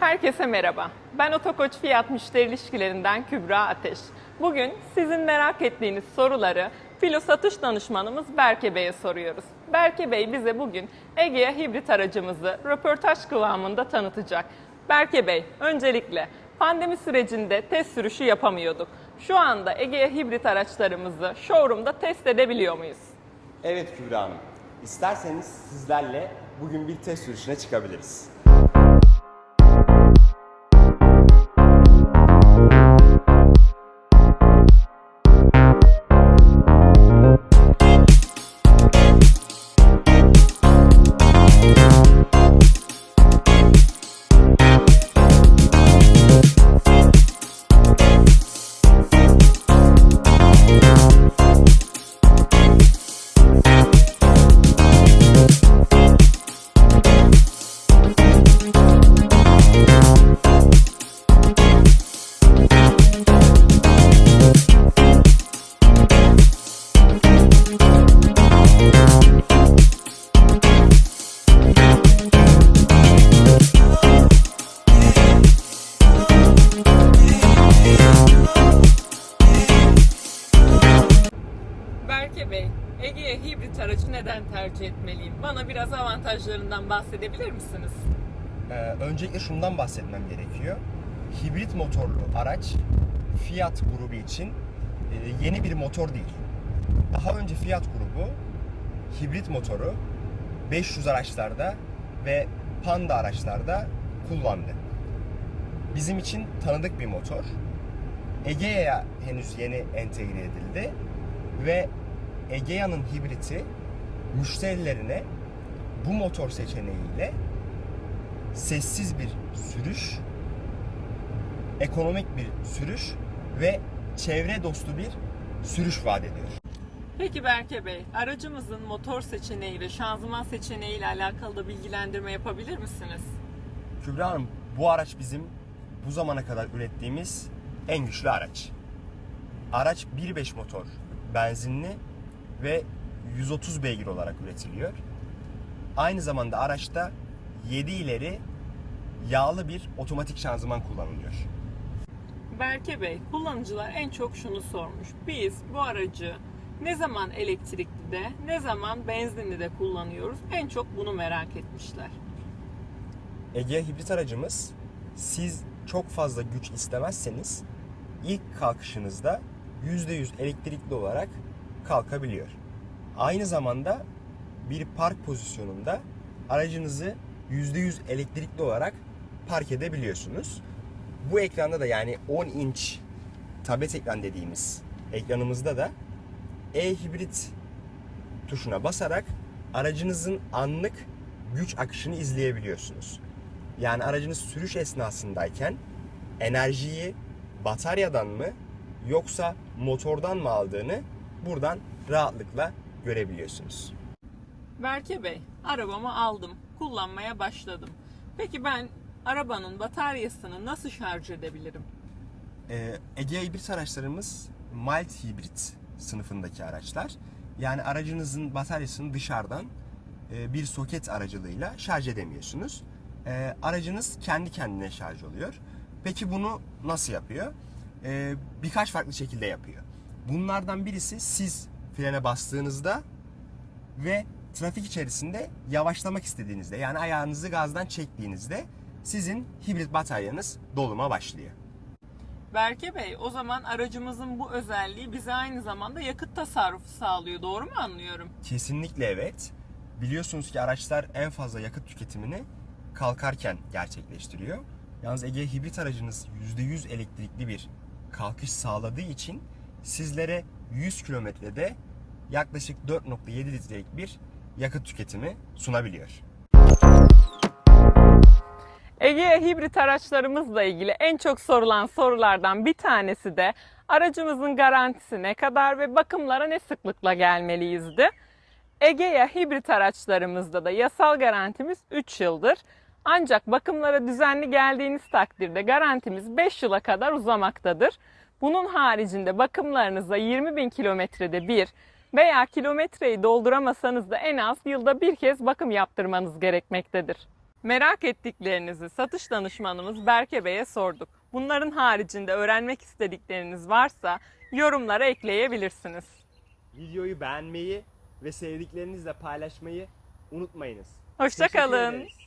Herkese merhaba. Ben Otokoç Fiyat Müşteri İlişkilerinden Kübra Ateş. Bugün sizin merak ettiğiniz soruları filo satış danışmanımız Berke Bey'e soruyoruz. Berke Bey bize bugün Egea hibrit aracımızı röportaj kıvamında tanıtacak. Berke Bey, öncelikle pandemi sürecinde test sürüşü yapamıyorduk. Şu anda Egea hibrit araçlarımızı showroom'da test edebiliyor muyuz? Evet Kübra Hanım. İsterseniz sizlerle bugün bir test sürüşüne çıkabiliriz. Berke Bey, Egea hibrit aracı neden tercih etmeliyim? Bana biraz avantajlarından bahsedebilir misiniz? Ee, öncelikle şundan bahsetmem gerekiyor. Hibrit motorlu araç Fiat grubu için e, yeni bir motor değil. Daha önce Fiat grubu hibrit motoru 500 araçlarda ve Panda araçlarda kullandı. Bizim için tanıdık bir motor. Egea'ya henüz yeni entegre edildi ve Egea'nın hibriti müşterilerine bu motor seçeneğiyle sessiz bir sürüş, ekonomik bir sürüş ve çevre dostu bir sürüş vaat ediyor. Peki Berke Bey, aracımızın motor seçeneği ve şanzıman seçeneği ile alakalı da bilgilendirme yapabilir misiniz? Kübra Hanım, bu araç bizim bu zamana kadar ürettiğimiz en güçlü araç. Araç 1.5 motor, benzinli ve 130 beygir olarak üretiliyor. Aynı zamanda araçta 7 ileri yağlı bir otomatik şanzıman kullanılıyor. Berke Bey, kullanıcılar en çok şunu sormuş. Biz bu aracı ne zaman elektrikli de, ne zaman benzinli de kullanıyoruz? En çok bunu merak etmişler. Egea hibrit aracımız siz çok fazla güç istemezseniz ilk kalkışınızda %100 elektrikli olarak kalkabiliyor. Aynı zamanda bir park pozisyonunda aracınızı %100 elektrikli olarak park edebiliyorsunuz. Bu ekranda da yani 10 inç tablet ekran dediğimiz ekranımızda da e-hibrit tuşuna basarak aracınızın anlık güç akışını izleyebiliyorsunuz. Yani aracınız sürüş esnasındayken enerjiyi bataryadan mı yoksa motordan mı aldığını buradan rahatlıkla görebiliyorsunuz. Berke Bey, arabamı aldım, kullanmaya başladım. Peki ben arabanın bataryasını nasıl şarj edebilirim? Ee, Egea hibrit araçlarımız mild hibrit sınıfındaki araçlar. Yani aracınızın bataryasını dışarıdan e, bir soket aracılığıyla şarj edemiyorsunuz. E, aracınız kendi kendine şarj oluyor. Peki bunu nasıl yapıyor? E, birkaç farklı şekilde yapıyor. Bunlardan birisi siz frene bastığınızda ve trafik içerisinde yavaşlamak istediğinizde yani ayağınızı gazdan çektiğinizde sizin hibrit bataryanız doluma başlıyor. Berke Bey, o zaman aracımızın bu özelliği bize aynı zamanda yakıt tasarrufu sağlıyor. Doğru mu anlıyorum? Kesinlikle evet. Biliyorsunuz ki araçlar en fazla yakıt tüketimini kalkarken gerçekleştiriyor. Yalnız Ege hibrit aracınız %100 elektrikli bir kalkış sağladığı için sizlere 100 kilometrede yaklaşık 4.7 litrelik bir yakıt tüketimi sunabiliyor. Egea hibrit araçlarımızla ilgili en çok sorulan sorulardan bir tanesi de aracımızın garantisi ne kadar ve bakımlara ne sıklıkla gelmeliyizdi. Egea hibrit araçlarımızda da yasal garantimiz 3 yıldır. Ancak bakımlara düzenli geldiğiniz takdirde garantimiz 5 yıla kadar uzamaktadır. Bunun haricinde bakımlarınıza 20 bin kilometrede bir veya kilometreyi dolduramasanız da en az yılda bir kez bakım yaptırmanız gerekmektedir. Merak ettiklerinizi satış danışmanımız Berke Bey'e sorduk. Bunların haricinde öğrenmek istedikleriniz varsa yorumlara ekleyebilirsiniz. Videoyu beğenmeyi ve sevdiklerinizle paylaşmayı unutmayınız. Hoşça Teşekkür kalın. ederiz.